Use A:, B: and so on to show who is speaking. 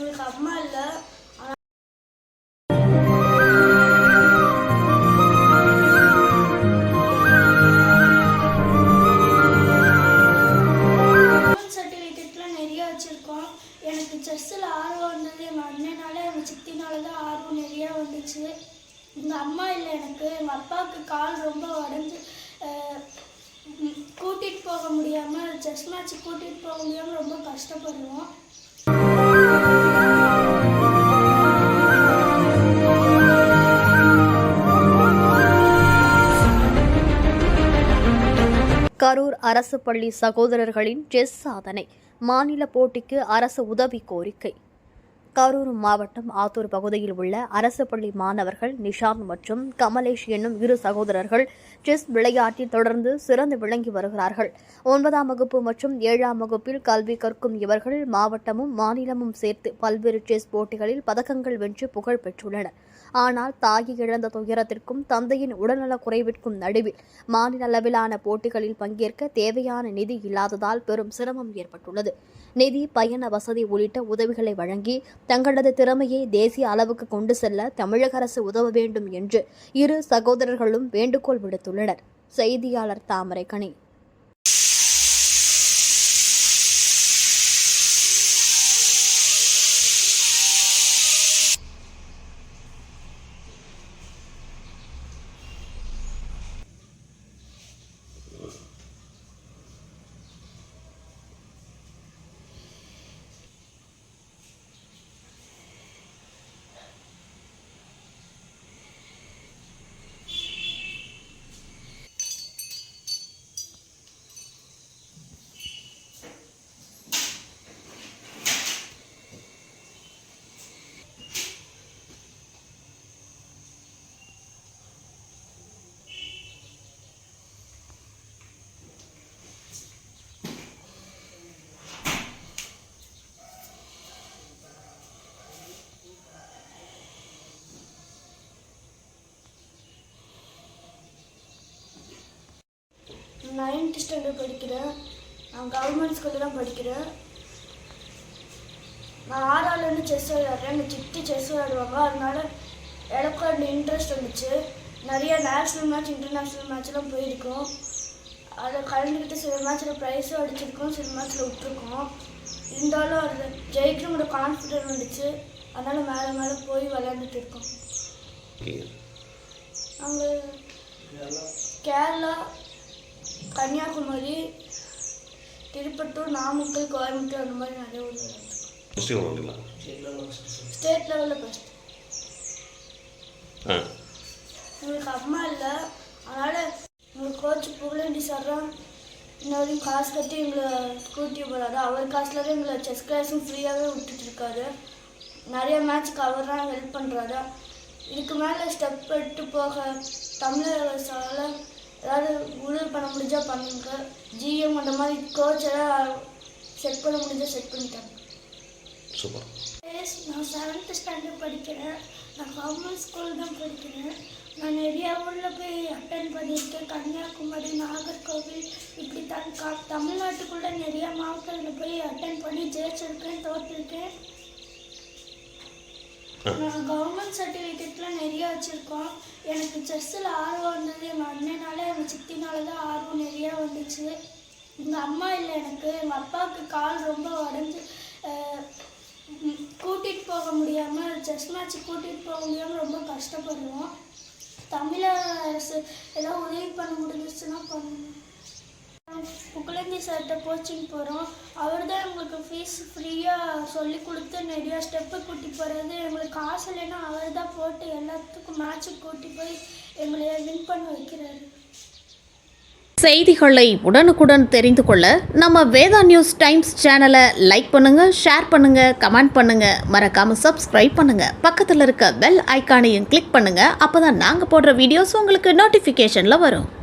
A: உங்களுக்கு அம்மா இல்லை. சர்டிஃபிகேட்லாம் நிறைய வச்சுருக்கோம். எனக்கு செஸ்ஸில் ஆர்வம் வந்தது. எங்கள் அண்ணனால எங்கள் சித்தினால தான் ஆர்வம் நிறையா வந்துச்சு. எங்கள் அம்மா இல்லை எனக்கு. எங்கள் அப்பாவுக்கு கால் ரொம்ப உடஞ்சி கூட்டிகிட்டு போக முடியாமல் செஸ் மேட்ச் கூட்டிகிட்டு போக முடியாமல் ரொம்ப கஷ்டப்படுவோம்.
B: அரசு பள்ளி சகோதரர்களின் செஸ் சாதனை. மாநில போட்டிக்கு அரசு உதவி கோரிக்கை. கரூர் மாவட்டம் ஆத்தூர் பகுதியில் உள்ள அரசு பள்ளி மாணவர்கள் நிஷாந்த் மற்றும் கமலேஷ் என்னும் இரு சகோதரர்கள் செஸ் விளையாட்டில் தொடர்ந்து சிறந்து விளங்கி வருகிறார்கள். ஒன்பதாம் வகுப்பு மற்றும் ஏழாம் வகுப்பில் கல்வி கற்கும் இவர்கள் மாவட்டமும் மாநிலமும் சேர்த்து பல்வேறு செஸ் போட்டிகளில் பதக்கங்கள் வென்று புகழ் பெற்றுள்ளனர். ஆனால் தாயை இழந்த துயரத்திற்கும் தந்தையின் உடல்நல குறைவிற்கும் நடுவில் மாநில அளவிலான போட்டிகளில் பங்கேற்க தேவையான நிதி இல்லாததால் பெரும் சிரமம் ஏற்பட்டுள்ளது. நிதி பயண வசதி உள்ளிட்ட உதவிகளை வழங்கி தங்களது திறமையை தேசிய அளவுக்கு கொண்டு செல்ல தமிழக அரசு உதவ வேண்டும் என்று இரு சகோதரர்களும் வேண்டுகோள் விடுத்துள்ளனர். செய்தியாளர் தாமரைக்கணி
A: நைன்த் ஸ்டாண்டர்ட் படிக்கிறேன் நான் கவர்மெண்ட் ஸ்கூலில் தான் படிக்கிறேன் நான் ஆறாலேருந்து செஸ் விளையாடுறேன். எங்கள் சித்தி செஸ் விளையாடுவாங்க. அதனால எனக்கும் அந்த இன்ட்ரெஸ்ட் வந்துச்சு. நிறைய நேஷ்னல் மேட்ச் இன்டர்நேஷ்னல் மேட்ச்லாம் போயிருக்கோம். அதில் கலந்துக்கிட்டு சில மேட்ச்சில் ப்ரைஸும் அடிச்சிருக்கோம். சில மேட்ச்சில் விட்டுருக்கோம். இருந்தாலும் அதில் ஜெயிக்கணுங்கிற கான்ஃபிடென்ட் வந்துச்சு. அதனால் மேலே மேலே போய் விளையாண்டுட்டு இருக்கோம். நாங்கள் கேரளா கன்னியாகுமரி திருப்பத்தூர் நாமக்கல் கோயம்புத்தூர் அந்த மாதிரி நிறைய ஊர்
C: வந்துங்களா
A: ஸ்டேட் லெவலில் ஃபஸ்ட் எங்களுக்கு அம்மா இல்லை. அதனால் எங்கள் கோச் புகழேண்டி சார் தான் இன்ன வரைக்கும் காசு கட்டி எங்களை கூட்டி போகிறாரு அவர் காசுல தான் எங்களை செஸ் கிளாஸும் ஃப்ரீயாகவே விட்டுட்டு இருக்காரு. நிறைய மேட்ச்க்கு அவர் தான் ஹெல்ப் பண்ணுறாரு இதுக்கு மேலே ஸ்டெப் எடுத்து போக தமிழக அரசால் ஏதாவது உதவி பண்ண முடிஞ்சா பண்ணுங்க. ஜிஎம் அந்த மாதிரி கோச் எல்லாம் செட் பண்ண முடிஞ்சா செட் பண்ணிட்டாங்க.
C: சூப்பர்.
A: நான் செவன்த் ஸ்டாண்டர்ட் படிக்கிறேன். நான் கவர்மெண்ட் ஸ்கூல் தான் படிக்கிறேன். நான் நிறைய ஊரில் போய் அட்டன் பண்ணியிருக்கேன். கன்னியாகுமரி நாகர்கோவில் இப்படி தான் கா தமிழ்நாட்டுக்குள்ளே நிறைய மாவட்டத்தில் போய் அட்டன் பண்ணி ஜெயிச்சிருக்கேன் தோற்றிருக்கேன் கவர்மெண்ட் சர்டிஃபிகேட்லாம் நிறைய வச்சுருக்கோம். எனக்கு செஸ்ஸில் ஆர்வம் வந்தது. எங்கள் அண்ணனால எங்கள் சித்தினால தான் ஆர்வம் நிறையா வந்துச்சு. எங்கள் அம்மா இல்லை எனக்கு. எங்கள் அப்பாவுக்கு கால் ரொம்ப உடஞ்சி கூட்டிகிட்டு போக முடியாமல் செஸ் மேட்ச் கூட்டிகிட்டு போக முடியாமல் ரொம்ப கஷ்டப்படுவோம். தமிழக அரசு ஏதாவது உதவி பண்ண முடிஞ்சிச்சுன்னா பண்ணணும் புகழேந்தி சார்கிட்ட கோச்சிங் போகிறோம் அவர் தான் எங்களுக்கு ஃபீஸ் ஃப்ரீயாக சொல்லி கொடுத்து நிறையா ஸ்டெப்பு கூட்டி போகிறது எங்களுக்கு காசு இல்லைன்னா அவர் தான் போட்டு எல்லாத்துக்கும் மேட்சுக்கு கூட்டி போய் எங்களை வின் பண்ண வைக்கிறாரு.
D: செய்திகளை உடனுக்குடன் தெரிந்து கொள்ள நம்ம வேதா நியூஸ் டைம்ஸ் சேனலை லைக் பண்ணுங்கள் ஷேர் பண்ணுங்கள் கமெண்ட் பண்ணுங்கள் மறக்காமல் சப்ஸ்கிரைப் பண்ணுங்கள் பக்கத்தில் இருக்க பெல் ஐக்கானையும் கிளிக் பண்ணுங்கள் அப்போ தான் நாங்கள் போடுற வீடியோஸ் உங்களுக்கு நோட்டிஃபிகேஷனில் வரும்.